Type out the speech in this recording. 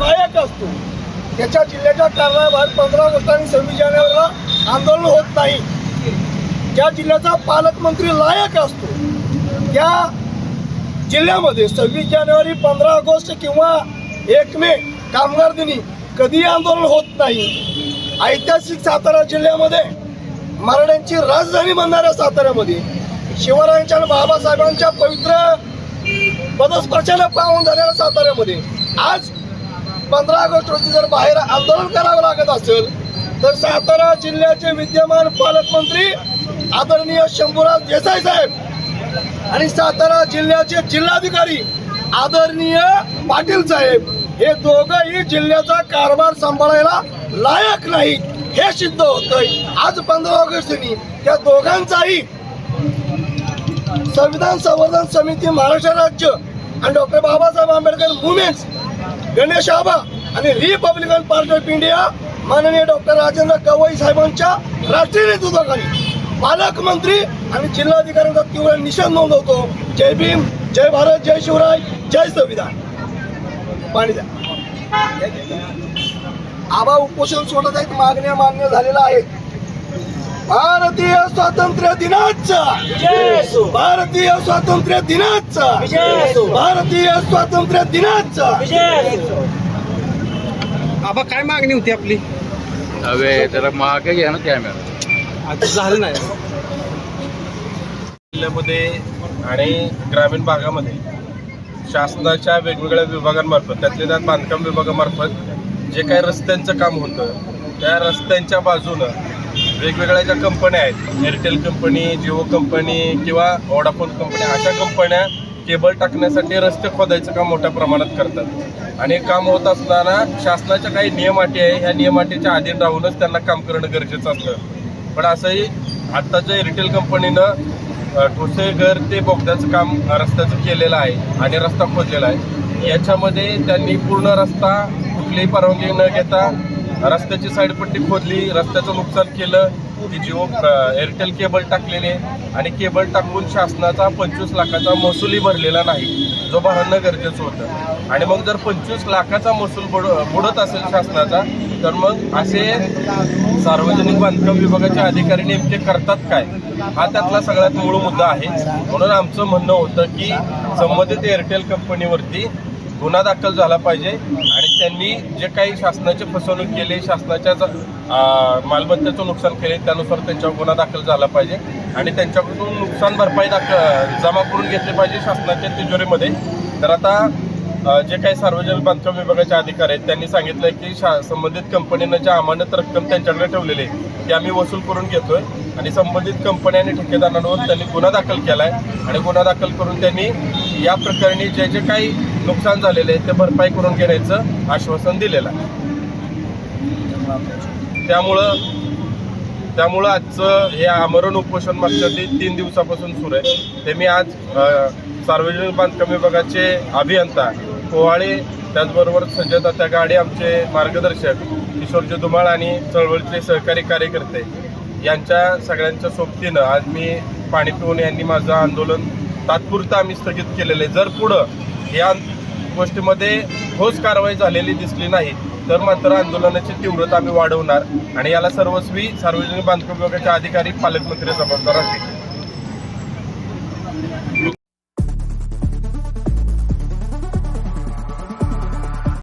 गायक असतो. त्याच्या जिल्ह्याच्या कारणाबाहेर पंधरा ऑगस्ट आणि सव्वीस जानेवारीला आंदोलन होत नाही. ज्या जिल्ह्याचा पालकमंत्री लायक असतो त्या जिल्ह्यामध्ये सव्वीस जानेवारी पंधरा ऑगस्ट किंवा एक मे कामगार दिनी कधीही आंदोलन होत नाही. ऐतिहासिक सातारा जिल्ह्यामध्ये मराठ्यांची राजधानी बनणाऱ्या साताऱ्यामध्ये शिवरायांच्या आणि बाबासाहेबांच्या पवित्र पदस्पर्शाने पाहून झालेल्या साताऱ्यामध्ये आज पंधरा ऑगस्ट रोजी जर बाहेर आंदोलन करावं लागत असेल तर सातारा जिल्ह्याचे विद्यमान पालकमंत्री आदरणीय शंभूराज देसाई साहेब आणि सातारा जिल्ह्याचे जिल्हाधिकारी आदरणीय पाटील साहेब हे दोघंही जिल्ह्याचा कारभार सांभाळायला लायक नाही हे सिद्ध होतंय. आज पंधरा ऑगस्ट दिनी त्या दोघांचाही संविधान संवर्धन समिती महाराष्ट्र राज्य आणि डॉक्टर बाबासाहेब आंबेडकर मुवमेंट्स गणेश आबा आणि रिपब्लिकन पार्टी ऑफ इंडिया माननीय डॉक्टर राजेंद्र गवई साहेबांच्या राष्ट्रीय नेतृत्वाखाली पालकमंत्री आणि जिल्हाधिकाऱ्यांचा तीव्र निषेध नोंदवतो. जय भीम जय भारत जय शिवराय जय संविधान. पाणी द्या. आबा उपोषण सोडत आहेत मागण्या मान्य झालेल्या आहेत. भारतीय स्वातंत्र्य दिनाचा भारतीय स्वातंत्र्य दिनाचा भारतीय स्वातंत्र्य दिनाचा आबा काय मागणी होती आपली? हवे जरा मागे घ्या ना कॅमेरा आता झालं नाही. जिल्ह्यामध्ये आणि ग्रामीण भागामध्ये शासनाच्या वेगवेगळ्या विभागांमार्फत त्यातल्या त्यात बांधकाम विभागामार्फत जे काही रस्त्यांचं काम होतं त्या रस्त्यांच्या बाजूनं वेगवेगळ्या ज्या कंपन्या आहेत एअरटेल कंपनी जिओ कंपनी किंवा वोडाफोन कंपनी अशा कंपन्या केबल टाकण्यासाठी रस्ते खोदायचं काम मोठ्या प्रमाणात करतात. आणि काम होत असताना शासनाच्या काही नियमाटी आहे ह्या नियमाटीच्या अधीन राहूनच त्यांना काम करणं गरजेचं असतं. पण असंही आत्ताच्या एअरटेल कंपनीनं ठोसेघर ते बोगद्याचं काम रस्त्याचं केलेलं आहे आणि रस्ता खोदलेला आहे. याच्यामध्ये त्यांनी पूर्ण रस्ता कुठलीही परवानगी न घेता रस्त्याची साईडपट्टी खोदली रस्त्याचं नुकसान केलं जिओ एअरटेल केबल टाकलेले आणि केबल टाकून शासनाचा पंचवीस लाखाचा महसूलही भरलेला नाही जो भरणं गरजेचं होतं. आणि मग जर पंचवीस लाखाचा महसूल बुड बुडत असेल शासनाचा तर मग असे सार्वजनिक बांधकाम विभागाचे अधिकारी नेमके करतात काय? हा त्यातला सगळ्यात मूळ मुद्दा आहे. म्हणून आमचं म्हणणं होतं की संबंधित एअरटेल कंपनीवरती गुन्हा दाखल झाला पाहिजे आणि त्यांनी जे काही शासनाचे फसवणूक केली शासनाच्या ज- मालमत्तेचं नुकसान केले त्यानुसार त्यांच्यावर गुन्हा दाखल झाला पाहिजे. आणि त्यांच्याकडून नुकसान भरपाई दाखल जमा करून घेतली पाहिजे शासनाच्या तिजोरीमध्ये. तर आता जे काही सार्वजनिक बांधकाम विभागाचे अधिकारी आहेत त्यांनी सांगितलं की शा संबंधित कंपनीनं ज्या अमानत रक्कम त्यांच्याकडे ठेवलेली आहे ती आम्ही वसूल करून घेतोय. आणि संबंधित कंपन्या आणि ठेकेदारांवर त्यांनी गुन्हा दाखल केला आहे आणि गुन्हा दाखल करून त्यांनी या प्रकरणी जे जे काही नुकसान झालेले आहे ते भरपाई करून घेण्याचं आश्वासन दिलेलं आहे. त्यामुळं त्यामुळं आजचं हे आमरण उपोषण मागच्या ती तीन दिवसापासून सुरू आहे. ते मी आज सार्वजनिक बांधकाम विभागाचे अभियंता पोवाळे त्याचबरोबर संजय तात्या गाडे आमचे मार्गदर्शक किशोरजी धुमाळ आणि चळवळीचे सहकारी कार्यकर्ते यांच्या सगळ्यांच्या सोबतीनं आज मी पाणी पिऊन यांनी माझं आंदोलन तात्पुरतं आम्ही स्थगित केलेलं आहे. जर पुढं या गोष्टीमध्ये ठोस कारवाई झालेली दिसली नाही तर मात्र आंदोलनाची तीव्रता आम्ही वाढवणार आणि याला सर्वस्वी सार्वजनिक बांधकाम विभागाचे अधिकारी पालकमंत्री जबाबदार असतील.